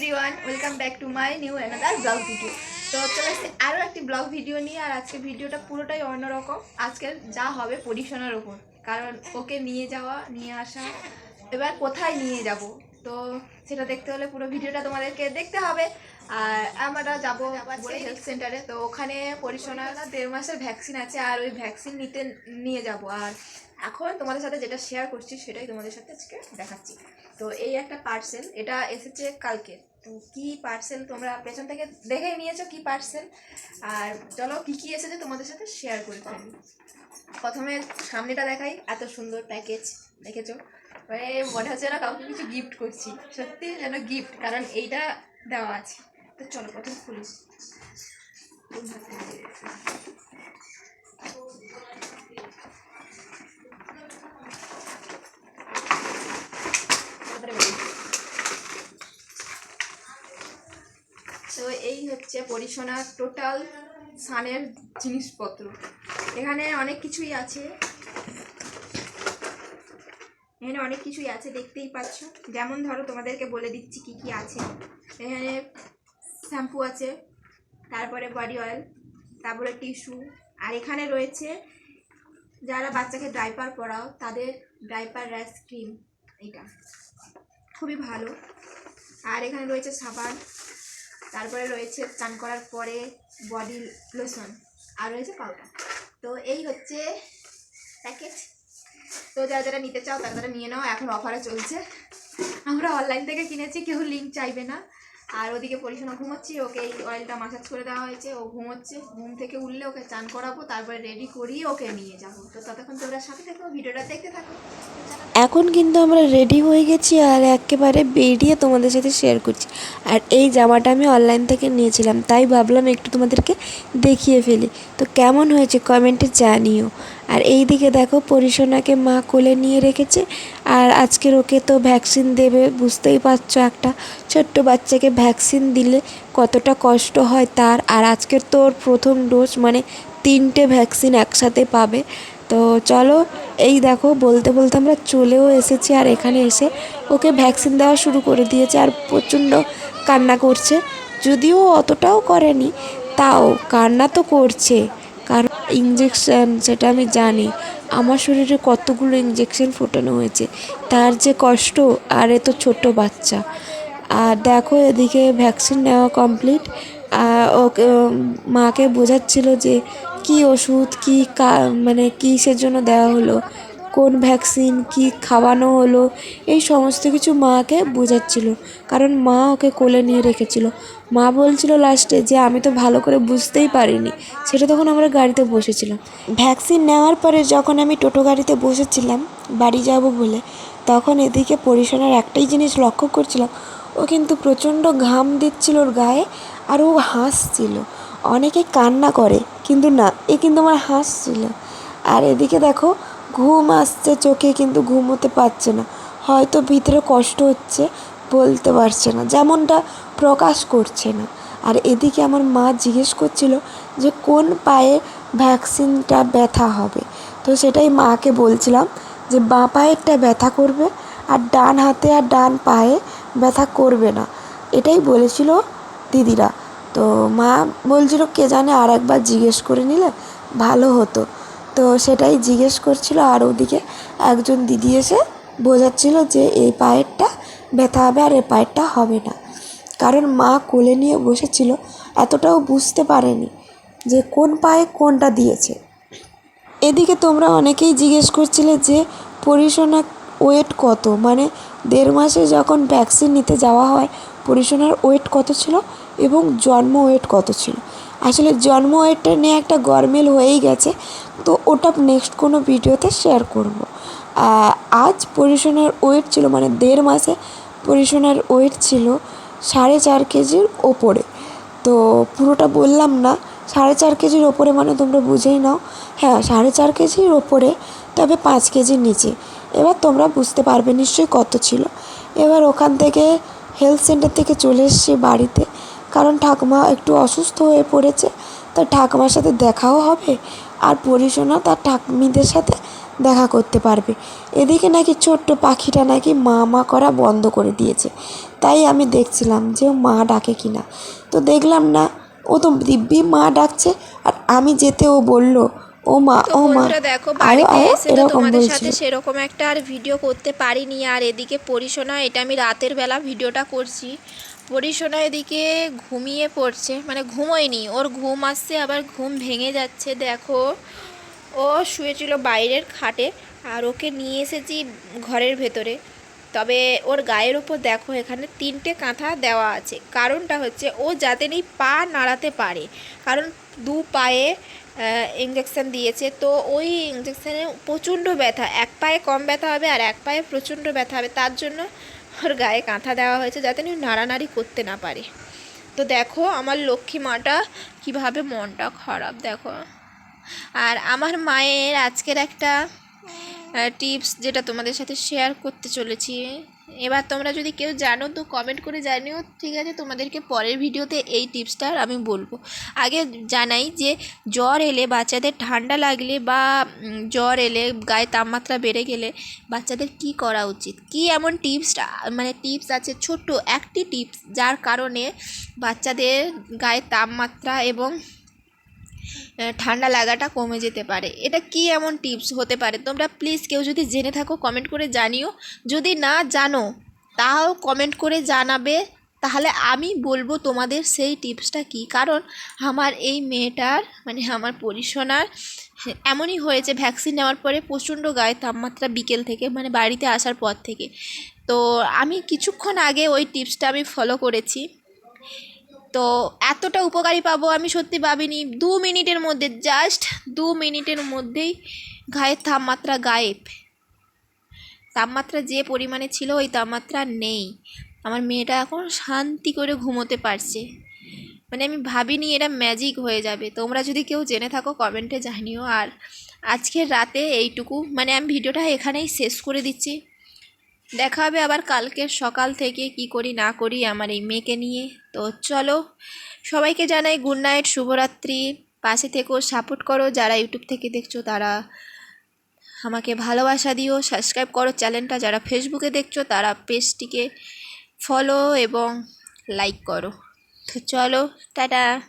Everyone welcome back to my new another vlog video তো চলে এসেছে আরও একটি ব্লগ ভিডিও নিয়ে, আর আজকে ভিডিওটা পুরোটাই অন্যরকম। আজকে যা হবে পরিশোনার ওপর কারণ ওকে নিয়ে যাওয়া, নিয়ে আসা, এবার কোথায় নিয়ে যাব? তো সেটা দেখতে হলে পুরো ভিডিওটা তোমাদেরকে দেখতে হবে। আর আমরা যাব হেলথ সেন্টারে তো ওখানে পরিশোনার দেড় মাসের ভ্যাকসিন আছে, আর ওই ভ্যাকসিন নিতে, নিয়ে যাব। আর এখন তোমাদের সাথে যেটা শেয়ার করছি, সেটাই তোমাদের সাথে আজকে দেখাচ্ছি। তো এই একটা পার্সেল এটা এসেছে কালকে। কি পার্সেল তোমরা পেছন থেকে দেখেই নিয়েছো কি পার্সেল আর চলো কি কি এসেছে তোমাদের সাথে শেয়ার করে ফেলি প্রথমে সামনেটা দেখাই, এত সুন্দর প্যাকেজ দেখেছ? মানে মনে হচ্ছে না কাউকে কিছু গিফট করছি। সত্যি যেন গিফট কারণ এইটা দেওয়া আছে। তো চলো প্রথম খুলিস তো এই হচ্ছে পরিশোনার টোটাল সানের জিনিসপত্র। এখানে অনেক কিছুই আছে। এখানে অনেক কিছুই আছে, দেখতেই পাচ্ছ। যেমন ধরো তোমাদেরকে বলে দিচ্ছি কি কি আছে। এখানে শ্যাম্পু আছে, তারপরে বডি অয়েল, তারপরে টিস্যু, আর এখানে রয়েছে যারা বাচ্চাকে ড্রাইপার পরাও, তাদের ড্রাইপার র্যাশ ক্রিম, এটা। খুবই ভালো। আর এখানে রয়েছে সাবান। তারপরে রয়েছে স্নান করার পরে বডি লোশন আর রয়েছে পাউডার তো এই হচ্ছে প্যাকেট তো যারা যারা নিতে চাও তারা তারা নিয়ে নাও, এখন অফারে চলছে। আমরা অনলাইন থেকে কিনেছি, কেউ লিঙ্ক চাইবে না। আর ওদিকে পরিশোনা ঘুমোচ্ছি, ওকে এই অয়েলটা মাসাজ করে দেওয়া হয়েছে। ও ঘুমোচ্ছে, ঘুম থেকে উঠলে ওকে চান করাবো, তারপরে রেডি করিয়ে ওকে নিয়ে যাব। তো ততক্ষণ তোমরা সাথে থাকো, ভিডিওটা দেখতে থাকো। এখন কিন্তু আমরা রেডি হয়ে গেছি আর একেবারে বেরিয়ে তোমাদের সাথে শেয়ার করছি। আর এই জামাটা আমি অনলাইন থেকে নিয়েছিলাম, তাই ভাবলাম একটু তোমাদেরকে দেখিয়ে ফেলি। তো কেমন হয়েছে কমেন্টে জানিও। আর এই দিকে দেখো পরিসোনাকে মা কোলে নিয়ে রেখেছে। আর আজকের ওকে তো ভ্যাকসিন দেবে, বুঝতেই পারছ একটা ছোট্ট বাচ্চাকে ভ্যাকসিন দিলে কতটা কষ্ট হয় তার। আর আজকের তো ওর প্রথম ডোজ মানে তিনটে ভ্যাকসিন একসাথে পাবে। তো চলো, এই দেখো বলতে বলতে আমরা চলেও এসেছি আর এখানে এসে ওকে ভ্যাকসিন দেওয়া শুরু করে দিয়েছে আর প্রচণ্ড কান্না করছে। যদিও অতটাও করেনি, তাও কান্না তো করছে। কারণ ইঞ্জেকশান সেটা আমি জানি। আমার শরীরে কতগুলো ইঞ্জেকশান ফোটানো হয়েছে, তার যে কষ্ট, আর এত তো ছোট্ট বাচ্চা। আর দেখো এদিকে ভ্যাকসিন নেওয়া কমপ্লিট ওকে মাকে বোঝাচ্ছিল যে কি ওষুধ, কি কা- মানে কি সেজন্য দেওয়া হলো। কোন ভ্যাকসিন, কি খাওয়ানো হলো, এই সমস্ত কিছু মাকে বোঝাচ্ছিল। কারণ মা ওকে কোলে নিয়ে রেখেছিল। মা বলছিল লাস্টে যে, আমি তো ভালো করে বুঝতেই পারিনি। সেটা তখন আমরা গাড়িতে বসেছিলাম। ভ্যাকসিন নেওয়ার পরে যখন আমি টোটো গাড়িতে বসেছিলাম, বাড়ি যাব বলে, তখন এদিকে পরিশোনার একটাই জিনিস লক্ষ্য করছিলাম। ও কিন্তু প্রচণ্ড ঘাম দিচ্ছিল ওর গায়ে আর ও হাসছিল। অনেকে কান্না করে, কিন্তু না, এ কিন্তু আমার হাসছিল। আর এদিকে দেখো ঘুম আসছে চোখে কিন্তু ঘুমোতে পারছে না। হয়তো ভিতরে কষ্ট হচ্ছে, বলতে পারছে না। যেমনটা প্রকাশ করছে না। আর এদিকে আমার মা জিজ্ঞেস করছিল যে কোন পায়ে ভ্যাকসিনটা ব্যথা হবে? তো সেটাই মাকে বলছিলাম যে বাঁ পায়েরটা ব্যথা করবে আর ডান হাতে আর ডান পায়ে ব্যথা করবে না। এটাই বলেছিল দিদিরা। তো মা বলছিল, কে জানে আর একবার জিজ্ঞেস করে নিলে ভালো হতো। তো সেটাই জিজ্ঞেস করছিল আর ওদিকে একজন দিদি এসে বোঝাচ্ছিল যে এই পায়েরটা ব্যথা হবে আর এই পায়েরটা হবে না। কারণ মা কোলে নিয়ে বসেছিল, এতটাও বুঝতে পারেনি যে কোন পায়ে কোনটা দিয়েছে। এদিকে তোমরা অনেকেই জিজ্ঞেস করছিলে যে পরিসোনা ওয়েট কত? মানে দেড় মাসে যখন ভ্যাকসিন নিতে যাওয়া হয়, পরিসোনার ওয়েট কত ছিল এবং জন্ম ওয়েট কত ছিল? আসলে জন্ম ওয়েটটা নিয়ে একটা গরমিল হয়েই গেছে তো ওটা নেক্সট কোনো ভিডিওতে শেয়ার করব। আজ পরিসোনার ওয়েট ছিল মানে দেড় মাসে পরিসোনার ওয়েট ছিল সাড়ে চার কেজির ওপরে। তো পুরোটা বললাম না, সাড়ে চার কেজির ওপরে মানে তোমরা বুঝেই নাও। হ্যাঁ সাড়ে চার কেজির ওপরে, তবে পাঁচ কেজির নিচে। এবার তোমরা বুঝতে পারবে নিশ্চয়ই কত ছিল। এবার ওখান থেকে হেলথ সেন্টার থেকে চলে এসেছি বাড়িতে। কারণ ঠাকুমা একটু অসুস্থ হয়ে পড়েছে, তো ঠাকুমার সাথে দেখাও হবে। আর পরিশোনা তার ঠাকুমিদের সাথে দেখা করতে পারবে। এদিকে নাকি ছোট্ট পাখিটা নাকি মা মা করা বন্ধ করে দিয়েছে। তাই আমি দেখছিলাম যে ও মা ডাকে কি না তো দেখলাম না ও তো দিব্যি মা ডাকছে আর আমি যেতে ও বলল ও মা ও মা দেখো বাড়িতে এসে তো তোমাদের সাথে সেরকম একটা আর ভিডিও করতে পারিনি। আর এদিকে পরিশোনা এটা আমি রাতের বেলা ভিডিওটা করছি। পরিশোনা এদিকে ঘুমিয়ে পড়ছে মানে ঘুমোয়নি। ওর ঘুম আসছে, আবার ঘুম ভেঙে যাচ্ছে, দেখো। ও শুয়েছিল বাইরের খাটে, আর ওকে নিয়ে এসেছি ঘরের ভেতরে। তবে ওর গায়ের ওপর দেখো, এখানে তিনটে কাঁথা দেওয়া আছে। কারণটা হচ্ছে, ও যাতে নেই, পা নাড়াতে পারে। কারণ দু পায়ে ইঞ্জেকশান দিয়েছে। তো ওই ইঞ্জেকশানে প্রচণ্ড ব্যথা। এক পায়ে কম ব্যথা হবে, আর এক পায়ে প্রচণ্ড ব্যথা হবে। তার জন্য ওর গায়ে কাঁথা দেওয়া হয়েছে যাতে না নাড়ানাড়ি করতে না পারে। তো দেখো আমার লক্ষ্মী মাটা কীভাবে মনটা খারাপ, দেখো। আর আমার মায়ের আজকের একটা টিপস যেটা তোমাদের সাথে শেয়ার করতে চলেছি। এবার তোমরা যদি কেউ জানো তো কমেন্ট করে জানিও, ঠিক আছে? তোমাদেরকে পরের ভিডিওতে এই টিপসটা আমি বলব। আগে জানাই যে জ্বর এলে বাচ্চাদের ঠান্ডা লাগলে বা জ্বর এলে গায়ে তাপমাত্রা বেড়ে গেলে বাচ্চাদের কি করা উচিত? কি এমন টিপস মানে টিপস আছে? ছোট্ট একটি টিপস যার কারণে বাচ্চাদের গায়ে তাপমাত্রা এবং ঠান্ডা লাগাটা কমে যেতে পারে। এটা কি এমন টিপস হতে পারে? তোমরা প্লিজ কেউ যদি জেনে থাকো কমেন্ট করে জানিও। যদি না জানো, তাও কমেন্ট করে জানাবে। তাহলে আমি বলব তোমাদের সেই টিপসটা কি? কারণ আমার এই মেয়েটার মানে আমার পরিশোনার এমনই হয়েছে ভ্যাকসিন নেওয়ার পরে প্রচণ্ড গায়ে তাপমাত্রা বিকেল থেকে মানে বাড়িতে আসার পর থেকে। তো আমি কিছুক্ষণ আগে ওই টিপসটা আমি ফলো করেছি। তো এতটা উপকারী পাবো আমি সত্যি ভাবিনি। দু মিনিটের মধ্যে জাস্ট দু মিনিটের মধ্যেই গায়ের তাপমাত্রা গায়েব। তাপমাত্রা যে পরিমাণে ছিল ওই তাপমাত্রা নেই। আমার মেয়েটা এখন শান্তি করে ঘুমোতে পারছে। মানে আমি ভাবিনি এটা ম্যাজিক হয়ে যাবে। তোমরা যদি কেউ জেনে থাকো কমেন্টে জানিও। আর আজকের রাতে এইটুকু। মানে আমি ভিডিওটা এখানেই শেষ করে দিচ্ছি। দেখা হবে আবার কালকের সকাল থেকে কি করি না করি আমার এই মেয়েকে নিয়ে। তো চলো, সবাইকে জানাই গুড নাইট শুভরাত্রি। পাশে থেকেও সাপোর্ট করো। যারা ইউটিউব থেকে দেখছ, তারা আমাকে ভালোবাসা দিও। সাবস্ক্রাইব করো চ্যানেলটা যারা ফেসবুকে দেখছ, তারা পেজটিকে ফলো এবং লাইক করো। তো চলো, টাটা।